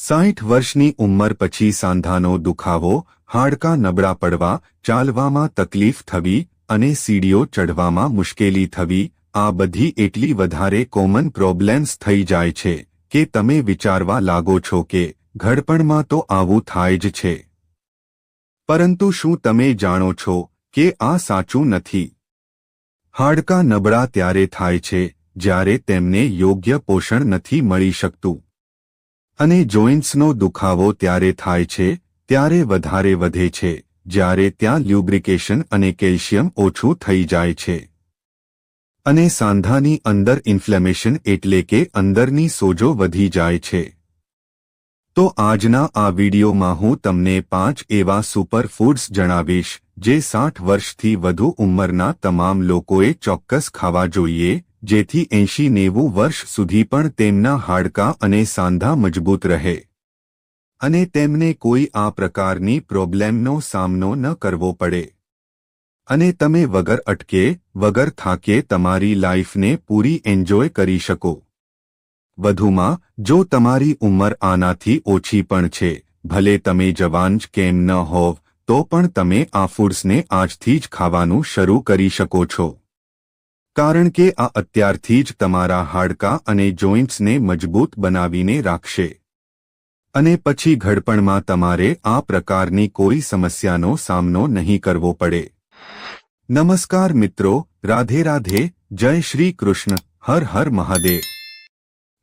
સાઠ વર્ષની ઉંમર પછી સાંધાનો દુખાવો, હાડકાં નબળા પડવા, ચાલવામાં તકલીફ થવી અને સીડીઓ ચઢવામાં મુશ્કેલી થવી, આ બધી એટલી વધારે કોમન પ્રોબ્લેમ્સ થઈ જાય છે કે તમે વિચારવા લાગો છો કે ઘડપણમાં તો આવું થાય જ છે. પરંતુ શું તમે જાણો છો કે આ સાચું નથી? હાડકાં નબળા ત્યારે થાય છે જ્યારે તેમને યોગ્ય પોષણ નથી મળી શકતું. અને જોઇન્ટ્સનો દુખાવો ત્યારે થાય છે, ત્યારે વધારે વધે છે, જ્યારે ત્યાં લ્યુબ્રિકેશન અને કેલ્શિયમ ઓછું થઈ જાય છે. અને સાંધાની અંદર ઇન્ફ્લેમેશન એટલે કે અંદરની સોજો વધી જાય છે. તો આજના આ વિડીયોમાં હું તમને પાંચ એવા સુપર ફૂડ્સ જણાવીશ, જે સાઠ વર્ષથી વધુ ઉંમરના તમામ લોકોએ ચોક્કસ ખાવા જોઈએ જેથી એંશી નેવું વર્ષ સુધી પણ તેમના હાડકાં અને સાંધા મજબૂત રહે. અને તેમને કોઈ આ પ્રકારની પ્રોબ્લેમનો સામનો ન કરવો પડે. અને તમે વગર અટકે, વગર થાકે તમારી લાઈફને પૂરી એન્જોય કરી શકો. વધુમાં, જો તમારી ઉંમર આનાથી ઓછી પણ છે, ભલે તમે જવાન જ કેમ ન હોવ, તો પણ તમે આ ફૂડ્સને આજથી જ ખાવાનું શરૂ કરી શકો છો. કારણ કે આ અત્યારથી જ તમારા હાડકાં અને જોઇન્ટ્સને મજબૂત બનાવીને રાખશે. અને પછી ઘડપણમાં તમારે આ પ્રકારની કોઈ સમસ્યાનો સામનો નહીં કરવો પડે. નમસ્કાર મિત્રો, રાધે રાધે, જય શ્રી કૃષ્ણ, હર હર મહાદેવ.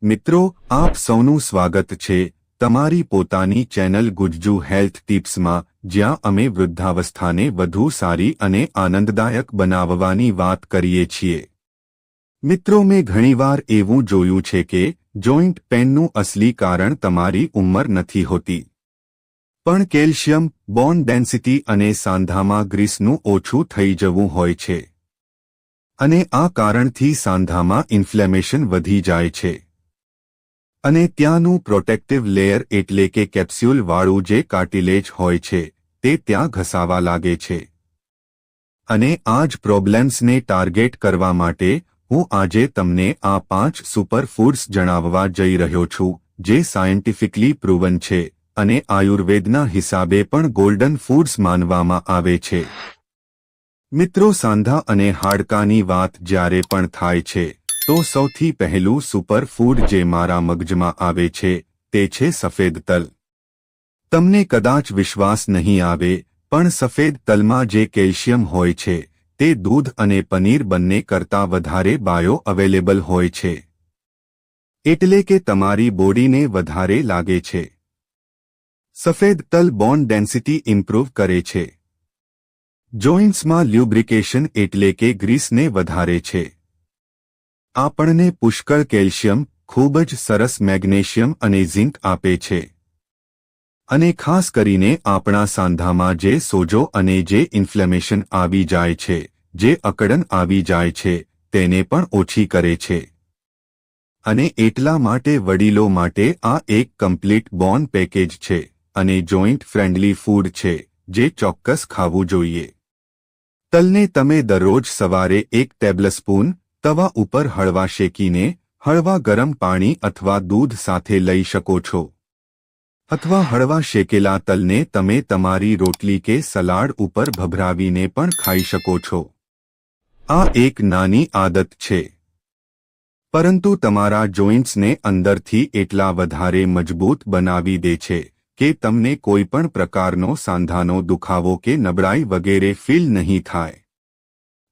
મિત્રો, આપ સૌનું સ્વાગત છે તમારી પોતાની ચેનલ ગુજ્જુ હેલ્થ ટિપ્સમાં જ્યાં અમે વૃદ્ધાવસ્થાને વધુ સારી અને આનંદદાયક બનાવવાની વાત કરીએ છીએ. મિત્રો, મેં ઘણીવાર એવું જોયું છે કે જોઇન્ટ પેનનું અસલી કારણ તમારી ઉંમર નથી હોતી. પણ કેલ્શિયમ, બોન ડેન્સિટી અને સાંધામાં ગ્રીસનું ઓછું થઈ જવું હોય છે. અને આ કારણથી સાંધામાં ઇન્ફ્લેમેશન વધી જાય છે. અને ત્યાંનું પ્રોટેક્ટિવ લેયર એટલે કે કેપ્સ્યુલવાળું જે કાર્ટિલેજ હોય છે. તે ત્યાં ઘસાવા લાગે છે. અને આ જ પ્રોબ્લેમ્સને ટાર્ગેટ કરવા માટે હું આજે તમને આ પાંચ સુપર જણાવવા જઈ રહ્યો છું, જે સાયન્ટિફિકલી પ્રૂવન છે અને આયુર્વેદના હિસાબે પણ ગોલ્ડન ફૂડ્સ માનવામાં આવે છે. મિત્રો સાંધા અને હાડકાની વાત જ્યારે પણ થાય છે, તો સૌથી પહેલું સુપર ફૂડ જે મારા મગજમાં આવે છે, તે છે સફેદ તલ. તમને કદાચ વિશ્વાસ નહીં આવે, પણ સફેદ તલમાં જે કેલ્શિયમ હોય છે, તે દૂધ અને પનીર બંને કરતાં વધારે બાયો અવેલેબલ હોય છે. એટલે કે તમારી બોડીને વધારે લાગે છે. સફેદ તલ બોન ડેન્સિટી ઇમ્પ્રૂવ કરે છે. જોઇન્ટ્સમાં લ્યુબ્રિકેશન એટલે કે ગ્રીસને વધારે છે. આપણને પુષ્કળ કેલ્શિયમ, ખૂબ જ સરસ મેગ્નેશિયમ અને ઝિંક આપે છે. અને ખાસ કરીને આપણા સાંધામાં જે સોજો અને જે ઇન્ફ્લેમેશન આવી જાય છે, જે અકડન આવી જાય છે, તેને પણ ઓછી કરે છે. અને એટલા માટે વડીલો માટે આ એક કમ્પ્લીટ બોન પેકેજ છે અને જોઇન્ટ ફ્રેન્ડલી ફૂડ છે, જે ચોક્કસ ખાવું જોઈએ. તલને તમે દરરોજ સવારે એક ટેબલસ્પૂન તવા ઉપર હળવા શેકીને, હળવા ગરમ પાણી અથવા દૂધ સાથે લઈ શકો છો. અથવા હળવા શેકેલા તલને તમે તમારી રોટલી કે સલાડ ઉપર ભભરાવીને પણ ખાઈ શકો છો. આ એક નાની આદત છે. પરંતુ તમારા જોઇન્ટ્સને અંદરથી એટલા વધારે મજબૂત બનાવી દે છે કે તમને કોઈપણ પ્રકારનો સાંધાનો દુખાવો કે નબળાઈ વગેરે ફીલ નહીં થાય.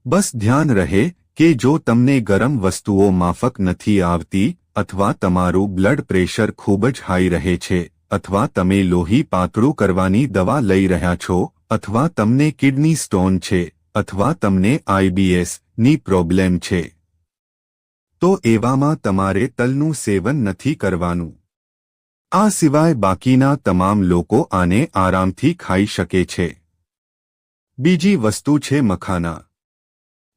બસ ધ્યાન રહે કે જો તમને ગરમ વસ્તુઓ માફક નથી આવતી અથવા તમારું બ્લડ પ્રેશર ખૂબ જ હાઈ રહે છે અથવા તમે લોહી પાતળું કરવાની દવા લઈ રહ્યા છો, અથવા તમને કિડની સ્ટોન છે, અથવા તમને આઈબીએસની પ્રોબ્લેમ છે. તો એવામાં તમારે તલનું સેવન નથી કરવાનું. આ સિવાય બાકીના તમામ લોકો આને આરામથી ખાઈ શકે છે. બીજી વસ્તુ છે મખાના.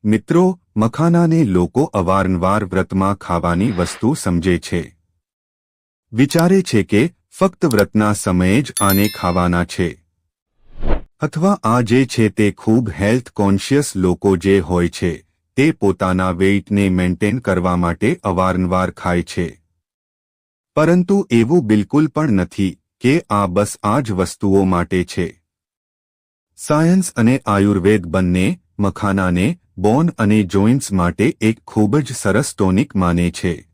મિત્રો, મખાનાને લોકો અવારનવાર વ્રતમાં ખાવાની વસ્તુ સમજે છે. વિચારે છે કે ફક્ત વ્રતના સમયે જ આને ખાવાના છે. અથવા આ જે છે તે ખૂબ હેલ્થ કોન્શિયસ લોકો જે હોય છે, તે પોતાના વેઇટને મેન્ટેન કરવા માટે અવારનવાર ખાય છે. પરંતુ એવું બિલકુલ પણ નથી કે આ બસ આ જ વસ્તુઓ માટે છે. સાયન્સ અને આયુર્વેદ બંને મખાનાને બોન અને જોઇન્ટ્સ માટે એક ખૂબ જ સરસ ટોનિક માને છે.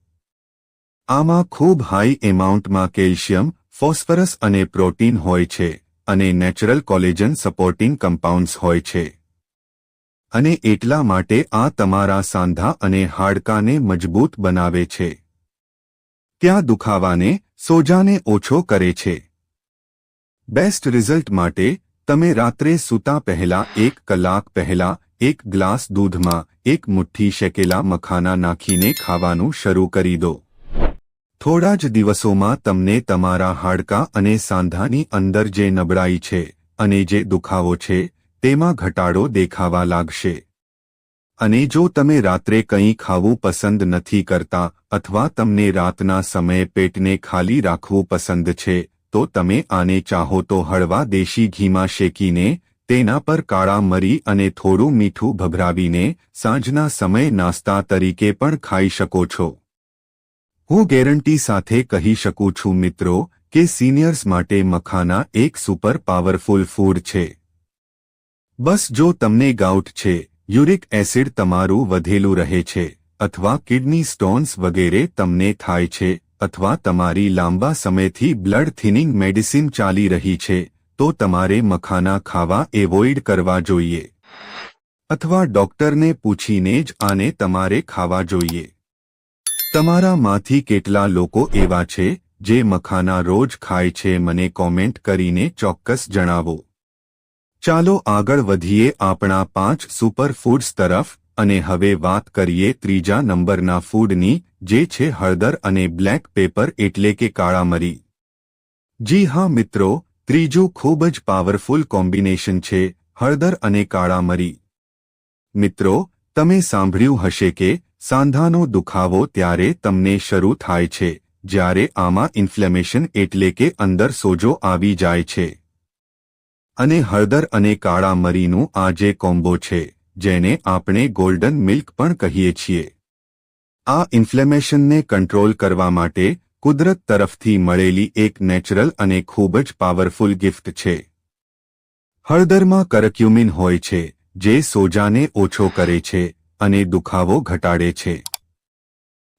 આમાં ખૂબ હાઈ એમાઉન્ટમાં કેલ્શિયમ, ફોસ્ફરસ અને પ્રોટીન હોય છે અને નેચરલ કોલેજન સપોર્ટિંગ કમ્પાઉન્ડ્સ હોય છે. અને એટલા માટે આ તમારા સાંધા અને હાડકાને મજબૂત બનાવે છે. ત્યાં દુખાવાને, સોજાને ઓછો કરે છે. બેસ્ટ રિઝલ્ટ માટે, તમે રાત્રે સૂતા પહેલા એક કલાક પહેલા, એક ગ્લાસ દૂધમાં, એક મુઠ્ઠી શેકેલા મખાના નાખીને ખાવાનું શરૂ કરી દો. થોડા જ દિવસોમાં તમને તમારા હાડકાં અને સાંધાની અંદર જે નબળાઈ છે અને જે દુખાવો છે, તેમાં ઘટાડો દેખાવા લાગશે. અને જો તમે રાત્રે કંઈ ખાવું પસંદ નથી કરતા અથવા તમને રાતના સમયે પેટને ખાલી રાખવું પસંદ છે, તો તમે આને ચાહો તો હળવા દેશી ઘીમાં શેકીને, તેના પર કાળા મરી અને થોડું મીઠું ભભરાવીને, સાંજના સમય નાસ્તા તરીકે પણ ખાઈ શકો છો. હું ગેરંટી સાથે કહી શકું છું મિત્રો કે સિનિયર્સ માટે મખાના એક સુપર પાવરફુલ ફૂડ છે. બસ જો તમને ગાઉટ છે યુરિક એસિડ તમારું વધેલું રહે છે, અથવા કિડની સ્ટોન્સ વગેરે તમને થાય છે, અથવા તમારી લાંબા સમયથી બ્લડ થિનિંગ મેડિસિન ચાલી રહી છે, તો તમારે મખાના ખાવા એવોઇડ કરવા જોઈએ. અથવા ડોક્ટરને પૂછીને જ આને તમારે ખાવા જોઈએ. તમારામાંથી કેટલા લોકો એવા છે, જે મખાના રોજ ખાય છે મને કોમેન્ટ કરીને ચોક્કસ જણાવો. ચાલો આગળ વધીએ આપણા પાંચ સુપર ફૂડ્સ તરફ, અને હવે વાત કરીએ ત્રીજા નંબરના ફૂડની જે છે હળદર અને બ્લેક પેપર એટલે કે કાળા મરી જી હા મિત્રો, ત્રીજું ખૂબ જ પાવરફુલ કોમ્બિનેશન છે, હળદર અને કાળા મરી મિત્રો, તમે સાંભળ્યું હશે કે સાંધાનો દુખાવો ત્યારે તમને શરૂ થાય છે, જ્યારે આમાં ઇન્ફ્લેમેશન એટલે કે અંદર સોજો આવી જાય છે. અને હળદર અને કાળા મરીનું આ જે કોમ્બો છે, જેને આપણે ગોલ્ડન મિલ્ક પણ કહીએ છીએ. આ ઇન્ફ્લેમેશનને કંટ્રોલ કરવા માટે કુદરત તરફથી મળેલી એક નેચરલ અને ખૂબ જ પાવરફુલ ગિફ્ટ છે. હળદરમાં કરક્યુમિન હોય છે, જે સોજાને ઓછો કરે છે અને દુખાવો ઘટાડે છે.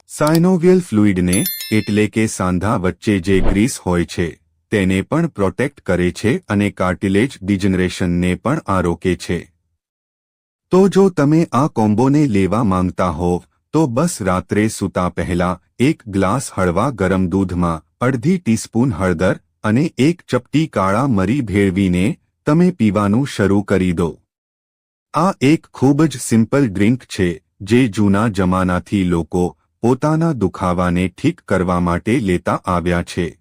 સાયનોવિયલ ફ્લુઇડને એટલે કે સાંધા વચ્ચે જે ગ્રીસ હોય છે, તેને પણ પ્રોટેક્ટ કરે છે અને કાર્ટિલેજ ડિજનરેશનને પણ આ રોકે છે. તો જો તમે આ કોમ્બોને લેવા માંગતા હોવ તો બસ રાત્રે સૂતા પહેલા એક ગ્લાસ હળવા ગરમ દૂધમાં અડધી ટીસ્પૂન હળદર અને એક ચપટી કાળા મરી ભેળવીને તમે પીવાનું શરૂ કરી દો. આ એક ખૂબ જ સિમ્પલ ડ્રિંક છે, જે જૂના જમાનાથી લોકો પોતાના દુખાવાને ઠીક કરવા માટે લેતા આવ્યા છે.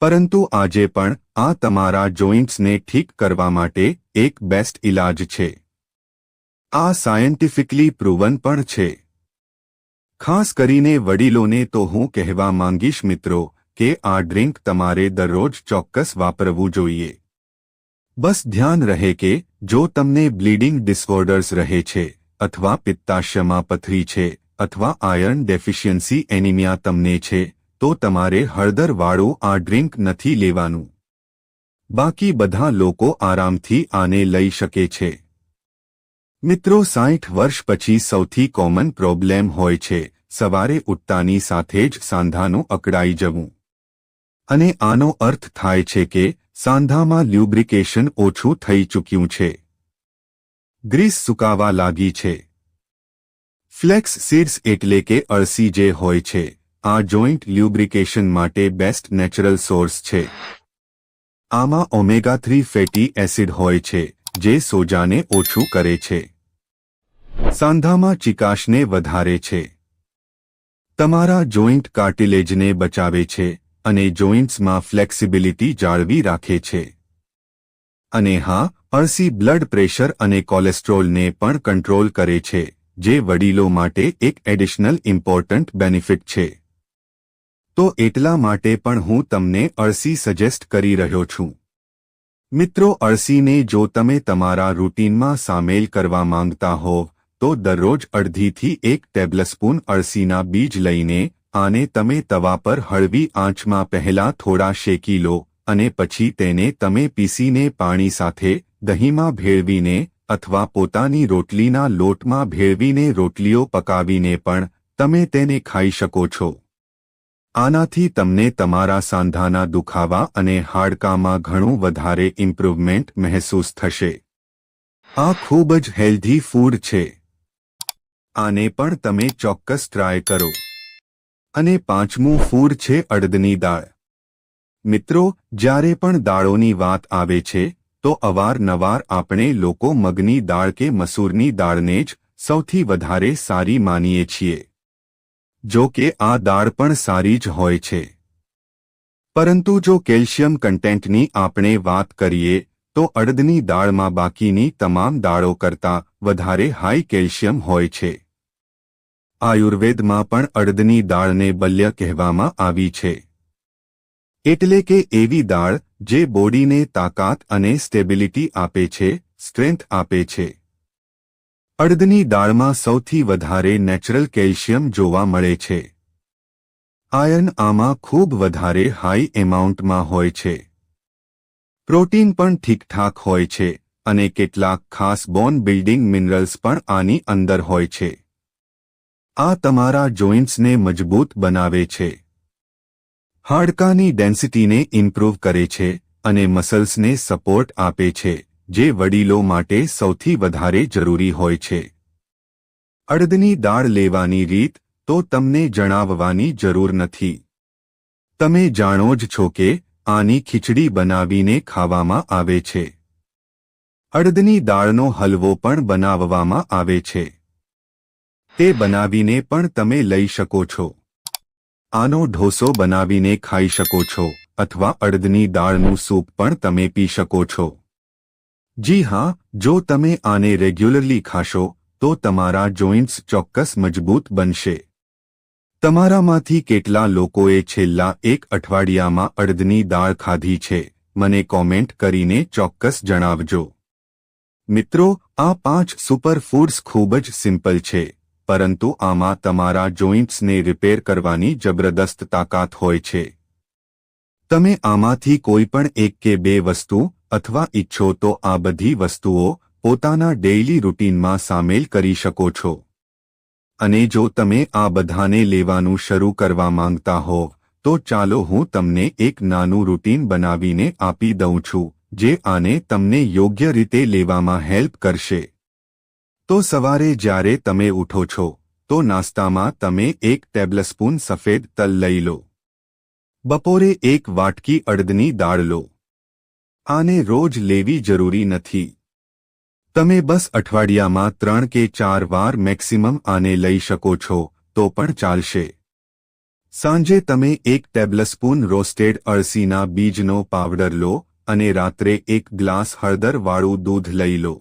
પરંતુ આજે પણ આ તમારા જોઇન્ટ્સને ઠીક કરવા માટે એક બેસ્ટ ઇલાજ છે. આ સાયન્ટિફિકલી પ્રૂવન પણ છે. ખાસ કરીને વડીલોને તો હું કહેવા માંગીશ મિત્રો, કે આ ડ્રિંક તમારે દરરોજ ચોક્કસ વાપરવું જોઈએ. બસ ધ્યાન રહે કે જો તમને બ્લીડિંગ ડિસઓર્ડર્સ રહે છે, અથવા પિત્તાશયમાં પથરી છે, અથવા આયર્ન ડેફિશિયન્સી એનિમિયા તમને છે, તો તમારે હળદરવાળું આ ડ્રિંક નથી લેવાનું. બાકી બધા લોકો આરામથી આને લઈ શકે છે. મિત્રો, સાઠ વર્ષ પછી સૌથી કોમન પ્રોબ્લેમ હોય છે, સવારે ઉઠતાની સાથે જ સાંધાનું અકળાઈ જવું. અને આનો અર્થ થાય છે કે સાંધામાં લ્યુબ્રિકેશન ઓછું થઈ ચૂક્યું છે. ગ્રીસ સુકાવા લાગી છે. ફ્લેક્સ સીડ્સ એટલે કે અળસી જે હોય છે, આ જોઈન્ટ લ્યુબ્રિકેશન માટે બેસ્ટ નેચરલ સોર્સ છે. આમાં ઓમેગા થ્રી ફેટી એસિડ હોય છે, જે સોજાને ઓછું કરે છે. સાંધામાં ચિકાશને વધારે છે. તમારા જોઇન્ટ કાર્ટિલેજને બચાવે છે અને જોઇન્ટ્સમાં ફ્લેક્સિબિલિટી જાળવી રાખે છે. અને હા, અળસી બ્લડ પ્રેશર અને કોલેસ્ટ્રોલને પણ કંટ્રોલ કરે છે, જે વડીલો માટે એક એડિશનલ ઇમ્પોર્ટન્ટ બેનિફિટ છે. તો એટલા માટે પણ હું તમને અળસી સજેસ્ટ કરી રહ્યો છું. મિત્રો, અળસીને જો તમે તમારા રૂટીનમાં સામેલ કરવા માંગતા હો, તો દરરોજ અડધીથી એક ટેબલસ્પૂન અળસીના બીજ લઈને આને તમે તવા પર હળવી આંચમાં પહેલા થોડા શેકી લો અને પછી તેને તમે પીસીને પાણી સાથે દહીંમાં ભેળવીને અથવા પોતાની રોટલીના લોટમાં ભેળવીને રોટલીઓ પકાવીને પણ તમે તેને ખાઈ શકો છો. આનાથી તમને તમારા સાંધાના દુખાવા અને હાડકામાં ઘણું વધારે ઇમ્પ્રુવમેન્ટ મહેસૂસ થશે. આ ખૂબ જ હેલ્ધી ફૂડ છે. આને પણ તમે ચોક્કસ ટ્રાય કરો. અને પાંચમું ફૂડ છે અડદની દાળ. મિત્રો, જ્યારે પણ દાળોની વાત આવે છે, તો અવારનવાર આપણે લોકો મગની દાળ કે મસૂરની દાળને જ સૌથી વધારે સારી માનીએ છીએ. જો કે આ દાળ પણ સારી જ હોય છે. પરંતુ જો કેલ્શિયમ કન્ટેન્ટની આપણે વાત કરીએ, તો અડદની દાળમાં બાકીની તમામ દાળો કરતાં વધારે હાઈ કેલ્શિયમ હોય છે. આયુર્વેદમાં પણ અડદની દાળને બલ્ય કહેવામાં આવી છે. એટલે કે એવી દાળ જે બોડીને તાકાત અને સ્ટેબિલિટી આપે છે, સ્ટ્રેન્થ આપે છે. અડદની દાળમાં સૌથી વધારે નેચરલ કેલ્શિયમ જોવા મળે છે. આયર્ન આમાં ખૂબ વધારે હાઈ એમાઉન્ટમાં હોય છે. પ્રોટીન પણ ઠીકઠાક હોય છે અને કેટલાક ખાસ બોન બિલ્ડિંગ મિનરલ્સ પણ આની અંદર હોય છે. આ તમારા જોઇન્ટ્સને મજબૂત બનાવે છે. હાડકાની ડેન્સિટીને ઇમ્પ્રૂવ કરે છે અને મસલ્સને સપોર્ટ આપે છે, જે વડીલો માટે સૌથી વધારે જરૂરી હોય છે. અડદની દાળ લેવાની રીત તો તમને જણાવવાની જરૂર નથી. તમે જાણો જ છો કે આની ખીચડી બનાવીને ખાવામાં આવે છે. અડદની દાળનો હલવો પણ બનાવવામાં આવે છે. તે બનાવીને પણ તમે લઈ શકો છો. આનો ઢોસો બનાવીને ખાઈ શકો છો, અથવા અડદની દાળનું સૂપ પણ તમે પી શકો છો. જી હા, જો તમે આને રેગ્યુલરલી ખાશો, તો તમારા જોઇન્ટ્સ ચોક્કસ મજબૂત બનશે. તમારામાંથી કેટલા લોકોએ છેલ્લા એક અઠવાડિયામાં અડદની દાળ ખાધી છે, મને કોમેન્ટ કરીને ચોક્કસ જણાવજો. મિત્રો, આ પાંચ સુપર ફૂડ્સ ખૂબ જ સિમ્પલ છે. પરંતુ આમાં તમારા જોઇન્ટ્સને રિપેર કરવાની જબરદસ્ત તાકાત હોય છે. તમે આમાંથી કોઈ પણ એક કે બે વસ્તુ અથવા ઈચ્છો તો આ બધી વસ્તુઓ પોતાના ડેઇલી રૂટીનમાં સામેલ કરી શકો છો. અને જો તમે આ બધાને લેવાનું શરૂ કરવા માંગતા હો, તો ચાલો હું તમને એક નાનું રૂટીન બનાવીને આપી દઉં છું, જે આને તમને યોગ્ય રીતે લેવામાં હેલ્પ કરશે. તો સવારે જ્યારે તમે ઉઠો છો, તો નાસ્તામાં તમે એક ટેબલસ્પૂન સફેદ તલ લઈ લો. બપોરે એક વાટકી અડદની દાળ લો. આને રોજ લેવી જરૂરી નથી. તમે બસ અઠવાડિયામાં ત્રણ કે ચાર વાર મેક્સિમમ આને લઈ શકો છો, તો પણ ચાલશે. સાંજે તમે એક ટેબલસ્પૂન રોસ્ટેડ અળસીના બીજનો પાવડર લો અને રાત્રે એક ગ્લાસ હળદરવાળું દૂધ લઈ લો.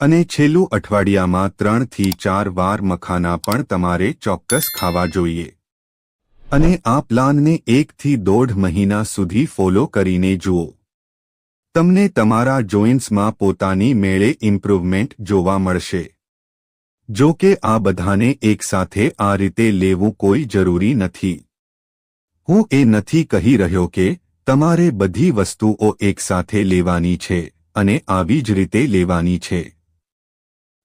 અને છેલ્લું અઠવાડિયામાં ત્રણથી ચાર વાર મખાના પણ તમારે ચોક્કસ ખાવા જોઈએ. અને આ પ્લાનને એકથી દોઢ મહિના સુધી ફોલો કરીને જુઓ. તમને તમારા જોઇન્ટ્સમાં પોતાની મેળે ઇમ્પ્રુવમેન્ટ જોવા મળશે. જો કે આ બધાને એકસાથે આ રીતે લેવું કોઈ જરૂરી નથી. હું એ નથી કહી રહ્યો કે તમારે બધી વસ્તુઓ એકસાથે લેવાની છે અને આવી જ રીતે લેવાની છે.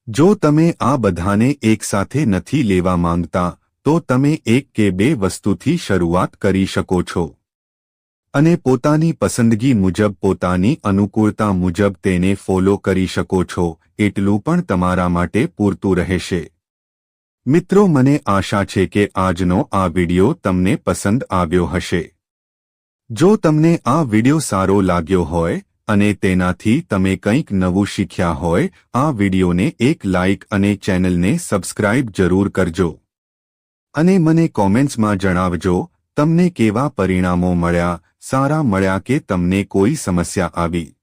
જો તમે આ બધાને એકસાથે નથી લેવા માંગતા, તો તમે એક કે બે વસ્તુથી શરૂઆત કરી શકો છો. અને પોતાની પસંદગી મુજબ પોતાની અનુકૂળતા મુજબ તેને ફોલો કરી શકો છો, એટલું પણ તમારા માટે પૂરતું રહેશે. મિત્રો, મને આશા છે કે આજનો આ વિડિયો તમને પસંદ આવ્યો હશે. જો તમને આ વિડિયો સારો લાગ્યો હોય અને તેનાથી તમે કંઈક નવું શીખ્યા હોય, આ વિડિયોને એક લાઇક અને ચેનલને સબસ્ક્રાઇબ જરૂર કરજો. અને મને કોમેન્ટ્સમાં જણાવજો, તમને કેવા પરિણામો મળ્યા, સારા મળ્યા કે તમને કોઈ સમસ્યા આવી.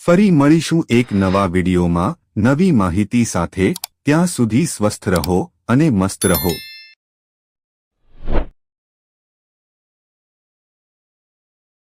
ફરી મળીશું એક નવા વિડીયોમાં, નવી માહિતી સાથે, ત્યાં સુધી સ્વસ્થ રહો અને મસ્ત રહો.